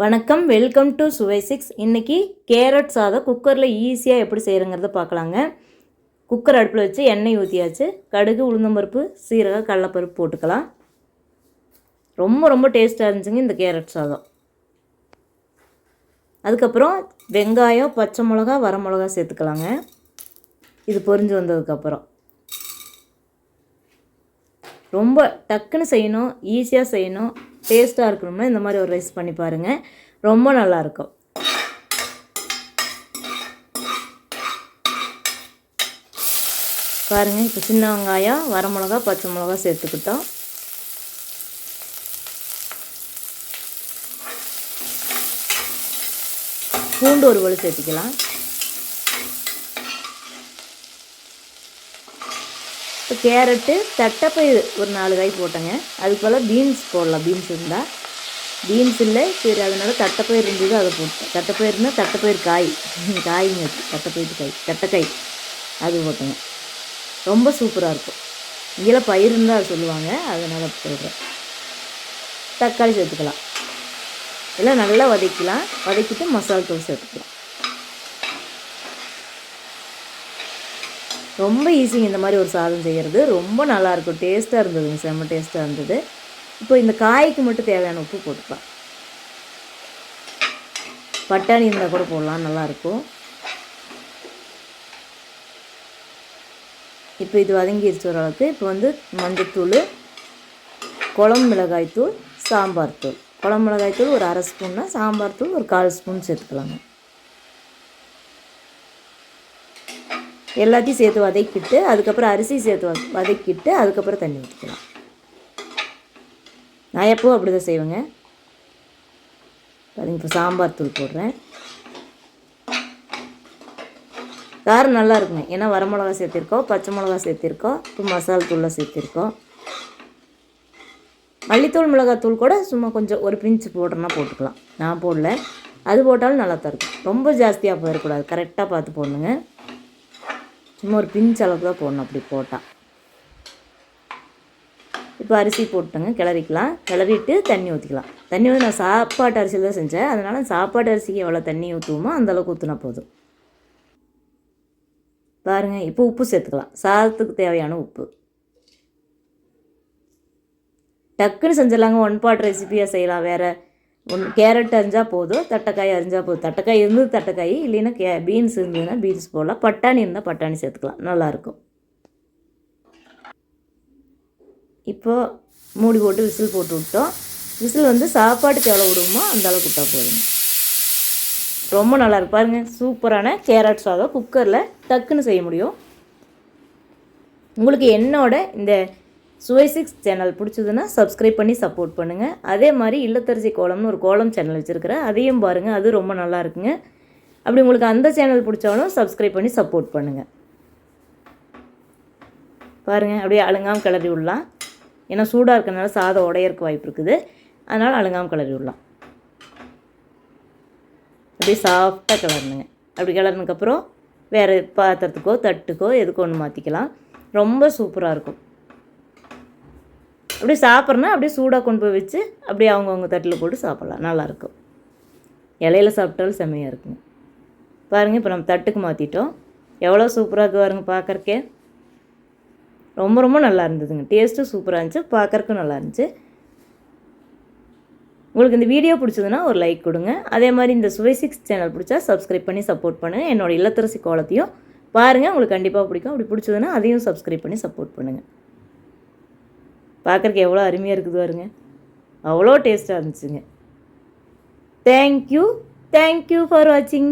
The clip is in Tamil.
வணக்கம் வெல்கம் டு சுவை சிக்ஸ் இன்றைக்கி கேரட் சாதம் குக்கரில் ஈஸியாக எப்படி செய்கிறங்கிறத பார்க்கலாங்க. குக்கர் அடுப்பில் வச்சு எண்ணெய் ஊற்றியாச்சு கடுகு உளுந்தம்பருப்பு சீரகம் கடலப்பருப்பு போட்டுக்கலாம். ரொம்ப ரொம்ப டேஸ்ட்டாக இருந்துச்சுங்க இந்த கேரட் சாதம். அதுக்கப்புறம் வெங்காயம் பச்சை மிளகா வரமிளகா சேர்த்துக்கலாங்க. இது பொரிஞ்சு வந்ததுக்கப்புறம். ரொம்ப டக்குன்னு செய்யணும் ஈஸியாக செய்யணும். டேஸ்ட்டாக இருக்கணும்னா இந்த மாதிரி ஒரு ரைஸ் பண்ணி பாருங்கள் ரொம்ப நல்லாயிருக்கும் பாருங்கள் இப்போ சின்ன வெங்காயம் வரமிளகா பச்சை மிளகா சேர்த்துக்கிட்டோம். பூண்டு ஒரு வலு சேர்த்துக்கலாம். இப்போ கேரட்டு தட்டைப்பயிறு ஒரு நாலு காய் போட்டேங்க. அதுக்கு போல் பீன்ஸ் போடலாம். பீன்ஸ் இருந்தால் பீன்ஸ் இல்லை சரி அதனால் தட்டைப்பயிர் இருந்தது அதை போட்டேன். தட்டைப்பயிர்னா தட்டைப்பயிர் காய். காய்ங்க தட்டைப்பயிர் காய் தட்டைக்காய். அது போட்டேங்க. ரொம்ப சூப்பராக இருக்கும். இங்கெல்லாம் பயிருன்னு தான் சொல்லுவாங்க. அதனால் சொல்கிறேன் தக்காளி சேர்த்துக்கலாம். எல்லாம் நல்லா வதக்கலாம் வதக்கிட்டு மசாலா தூள் சேர்த்துக்கலாம். ரொம்ப ஈஸிங்க இந்த மாதிரி ஒரு சாதம் செய்கிறது ரொம்ப நல்லாயிருக்கும் டேஸ்ட்டாக இருந்ததுங்க செம்ம டேஸ்ட்டாக இருந்தது. இப்போ இந்த காய்க்கு மட்டும் தேவையான உப்பு போட்டுக்கலாம். பட்டாணி இருந்தால் கூட போடலாம் நல்லாயிருக்கும் இப்போ இது வதங்கிடுச்சு ஓரளவுக்கு. இப்போ வந்து மஞ்சத்தூள் குழம்பு மிளகாய் தூள் சாம்பார் தூள். குழம்பு மிளகாய் தூள் ஒரு அரை ஸ்பூன்னா சாம்பார் தூள் ஒரு கால் ஸ்பூன் சேர்த்துக்கலாங்க. எல்லாத்தையும் சேர்த்து வதக்கிட்டு அதுக்கப்புறம் அரிசி சேர்த்து வ வதக்கிட்டு அதுக்கப்புறம் தண்ணி ஊற்றிக்கலாம் நான் எப்போவும் அப்படி தான் செய்வேங்க. பாருங்க இப்போ சாம்பார் தூள் போடுறேன். காரம் நல்லா இருக்குங்க. ஏன்னா வரமிளகா சேர்த்திருக்கோம் பச்சை மிளகா சேர்த்திருக்கோம் இப்போ மசாலா தூள்லாம் சேர்த்திருக்கோம். மல்லித்தூள் மிளகாத்தூள் கூட சும்மா கொஞ்சம் ஒரு பிஞ்சு போடுறேன்னா போட்டுக்கலாம். நான் போடல. அது போட்டாலும் நல்லா தான் இருக்கும். ரொம்ப ஜாஸ்தியாக போயிடக்கூடாது கரெக்டாக பார்த்து போடணுங்க. சும்மா ஒரு பிஞ்ச் அளவுக்கு தான் போடணும். அப்படி போட்டால் இப்போ அரிசி போட்டுங்க கிளறிக்கலாம். கிளறிட்டு தண்ணி ஊற்றிக்கலாம் தண்ணி வந்து நான் சாப்பாட்டு அரிசியில் தான் செஞ்சேன். அதனால் சாப்பாட்டு அரிசிக்கு எவ்வளோ தண்ணி ஊற்றுவோமோ அந்தளவுக்கு ஊற்றினா போதும். பாருங்கள் இப்போ உப்பு சேர்த்துக்கலாம். சாதத்துக்கு தேவையான உப்பு. டக்குன்னு செஞ்சிடலாங்க. ஒன் பாட் ரெசிபியாக செய்யலாம். வேறு ஒன் கேரட் அரிஞ்சால் போதும் தட்டைக்காய் அரிஞ்சால் போதும். தட்டைக்காய் இருந்தது தட்டைக்காய் இல்லைன்னா கே பீன்ஸ் இருந்ததுன்னா பீன்ஸ் போடலாம். பட்டாணி இருந்தால் பட்டாணி சேர்த்துக்கலாம். நல்லாயிருக்கும். இப்போது மூடி போட்டு விசில் போட்டு விட்டோம். விசில் வந்து சாப்பாட்டுக்கு எவ்வளோ விடுமோ அந்த அளவுக்கு விட்டால் போதுங்க. ரொம்ப நல்லா இருக்கு பாருங்கள் சூப்பரான கேரட் சாதம். குக்கரில் டக்குன்னு செய்ய முடியும். உங்களுக்கு என்னோட இந்த சுவை சிக்ஸ் சேனல் பிடிச்சதுன்னா சப்ஸ்கிரைப் பண்ணி சப்போர்ட் பண்ணுங்கள் அதே மாதிரி இல்லத்தரசி கோலம்னு ஒரு கோலம் சேனல் வச்சுருக்கிறேன். அதையும் பாருங்கள் அது ரொம்ப நல்லா இருக்குங்க. அப்படி உங்களுக்கு அந்த சேனல் பிடிச்சாலும் சப்ஸ்கிரைப் பண்ணி சப்போர்ட் பண்ணுங்கள் பாருங்கள் அப்படியே அழுங்காமல் கிளறி விடலாம். ஏன்னா சூடாக இருக்கிறனால சாதம் உடையறக்கு வாய்ப்பு இருக்குது. அதனால் அழுங்காமல் கிளறி விடலாம். அப்படியே சாஃப்டாக கிளறணுங்க. அப்படி கிளறினதுக்கப்புறம் வேறு பாத்திரத்துக்கோ தட்டுக்கோ எதுக்கோ ஒன்று மாற்றிக்கலாம் ரொம்ப சூப்பராக இருக்கும். அப்படியே சாப்பிட்றனா அப்படியே சூடாக கொண்டு போய் வச்சு அப்படியே அவங்கவுங்க தட்டில் போட்டு சாப்பிட்லாம். நல்லாயிருக்கும். இலையில சாப்பிட்டாலும் செம்மையாக இருக்குங்க. பாருங்கள் இப்போ நம்ம தட்டுக்கு மாற்றிட்டோம் எவ்வளோ சூப்பராக இருக்கு பாருங்க பார்க்குறக்கே. ரொம்ப ரொம்ப நல்லா இருந்ததுங்க. டேஸ்ட்டும் சூப்பராக இருந்துச்சு பார்க்குறக்கும் நல்லா இருந்துச்சு. உங்களுக்கு இந்த வீடியோ பிடிச்சதுன்னா ஒரு லைக் கொடுங்க. அதே மாதிரி இந்த சுவை சிக்ஸ் சேனல் பிடிச்சா சப்ஸ்கிரைப் பண்ணி சப்போர்ட் பண்ணுங்கள் என்னோடய இல்லத்தரசி கோலத்தையும் பாருங்கள் உங்களுக்கு கண்டிப்பாக பிடிக்கும். அப்படி பிடிச்சதுன்னா அதையும் சப்ஸ்கிரைப் பண்ணி சப்போர்ட் பண்ணுங்கள் பார்க்குறக்கு எவ்வளோ அருமையாக இருக்குது பாருங்க. அவ்வளோ டேஸ்ட்டாக இருந்துச்சுங்க. தேங்க்யூ தேங்க்யூ ஃபார் வாட்சிங்